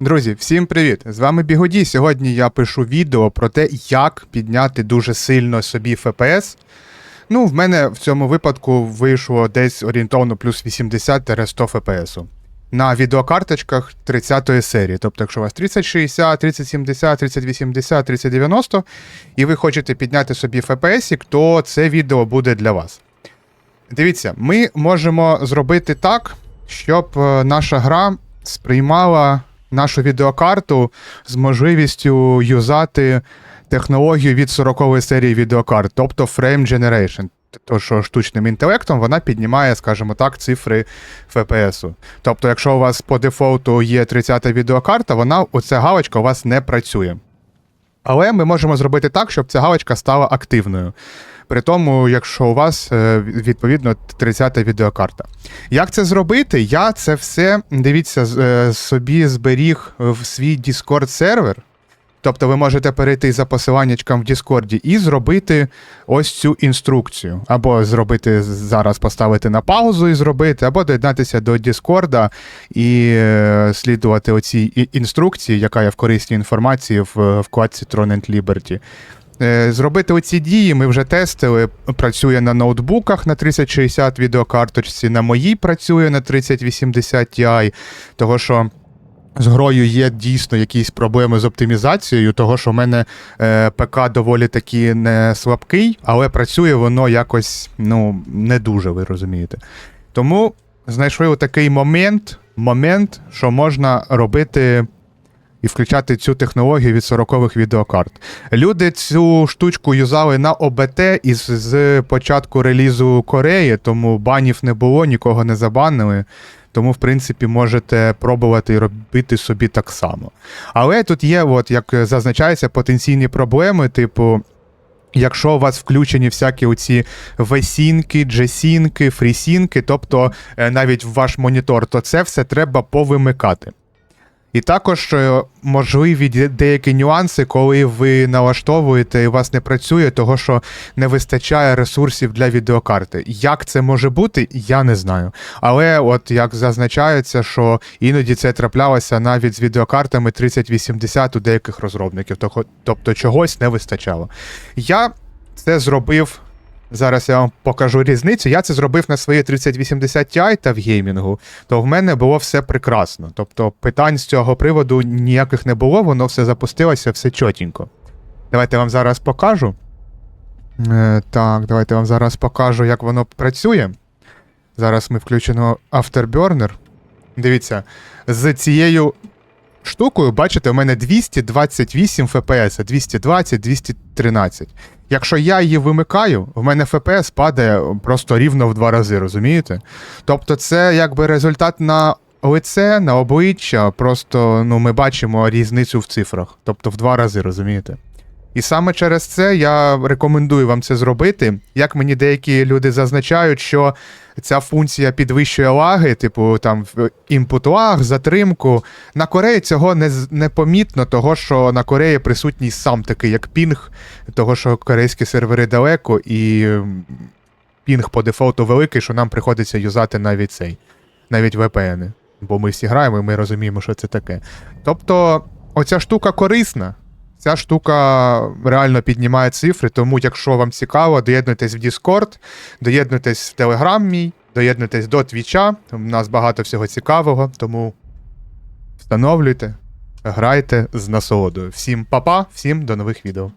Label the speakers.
Speaker 1: Друзі, всім привіт! З вами Бігоді. Сьогодні я пишу відео про те, як підняти дуже сильно собі FPS. Ну, в мене в цьому випадку вийшло десь орієнтовно плюс 80-100 FPS. На відеокарточках 30 серії. Тобто, якщо у вас 3060, 3070, 3080, 3090, і ви хочете підняти собі FPS, то це відео буде для вас. Дивіться, ми можемо зробити так, щоб е, наша гра сприймала нашу відеокарту з можливістю юзати технологію від 40 серії відеокарт, тобто Frame Generation. То, що штучним інтелектом вона піднімає, скажімо так, цифри FPS. Тобто, якщо у вас по дефолту є 30-та відеокарта, вона оця галочка у вас не працює. Але ми можемо зробити так, щоб ця галочка стала активною. При тому, якщо у вас е, відповідно 30-та відеокарта. Як це зробити? Я це все, дивіться, е, собі зберіг в свій Discord сервер. Тобто ви можете перейти за посиланнячком в Діскорді і зробити ось цю інструкцію. Або зробити зараз поставити на паузу і зробити, або доєднатися до Діскорда і е, слідувати оцій інструкції, яка є в корисній інформації в вкладці Tron and Liberty. Е, Зробити оці дії ми вже тестили. Працює на ноутбуках на 3060 відеокарточці, на моїй працює на 3080 Ti, того що. З грою є дійсно якісь проблеми з оптимізацією, того що в мене е, ПК доволі таки не слабкий, але працює воно якось ну, не дуже, ви розумієте. Тому знайшли такий момент, момент, що можна робити і включати цю технологію від 40-х відеокарт. Люди цю штучку юзали на ОБТ із з початку релізу Кореї, тому банів не було, нікого не забанили. Тому, в принципі, можете пробувати і робити собі так само. Але тут є, от, як зазначається, потенційні проблеми, типу. Якщо у вас включені всякі оці весінки, джесінки, фрісінки, тобто е, навіть в ваш монітор, то це все треба повимикати. І також можливі деякі нюанси, коли ви налаштовуєте і у вас не працює, того що не вистачає ресурсів для відеокарти. Як це може бути, я не знаю. Але от як зазначається, що іноді це траплялося навіть з відеокартами 3080 у деяких розробників, тобто чогось не вистачало. Я це зробив. Зараз я вам покажу різницю. Я це зробив на своїй 3080 Ti та в геймінгу, то в мене було все прекрасно. Тобто питань з цього приводу ніяких не було, воно все запустилося, все чотенько. Давайте я вам зараз покажу. Е, так, давайте вам зараз покажу, як воно працює. Зараз ми включимо Afterburner. Дивіться, з цією штукою, бачите, у мене 228 FPS, 220, 213. Якщо я її вимикаю, в мене FPS падає просто рівно в два рази, розумієте? Тобто, це якби результат на лице, на обличчя, просто ну, ми бачимо різницю в цифрах. Тобто в два рази, розумієте? І саме через це я рекомендую вам це зробити. Як мені деякі люди зазначають, що ця функція підвищує лаги, типу там input lag, затримку. На Кореї цього не, не помітно, того що на Кореї присутній сам такий, як пінг, того що корейські сервери далеко, і пінг по дефолту великий, що нам приходиться юзати навіть цей, навіть VPN. Бо ми всі граємо і ми розуміємо, що це таке. Тобто, оця штука корисна. Ця штука реально піднімає цифри, тому якщо вам цікаво, доєднуйтесь в Discord, доєднуйтесь в Telegram мій, доєднуйтесь до Твіча. У нас багато всього цікавого, тому встановлюйте, грайте з насолодою. Всім па-па, всім до нових відео.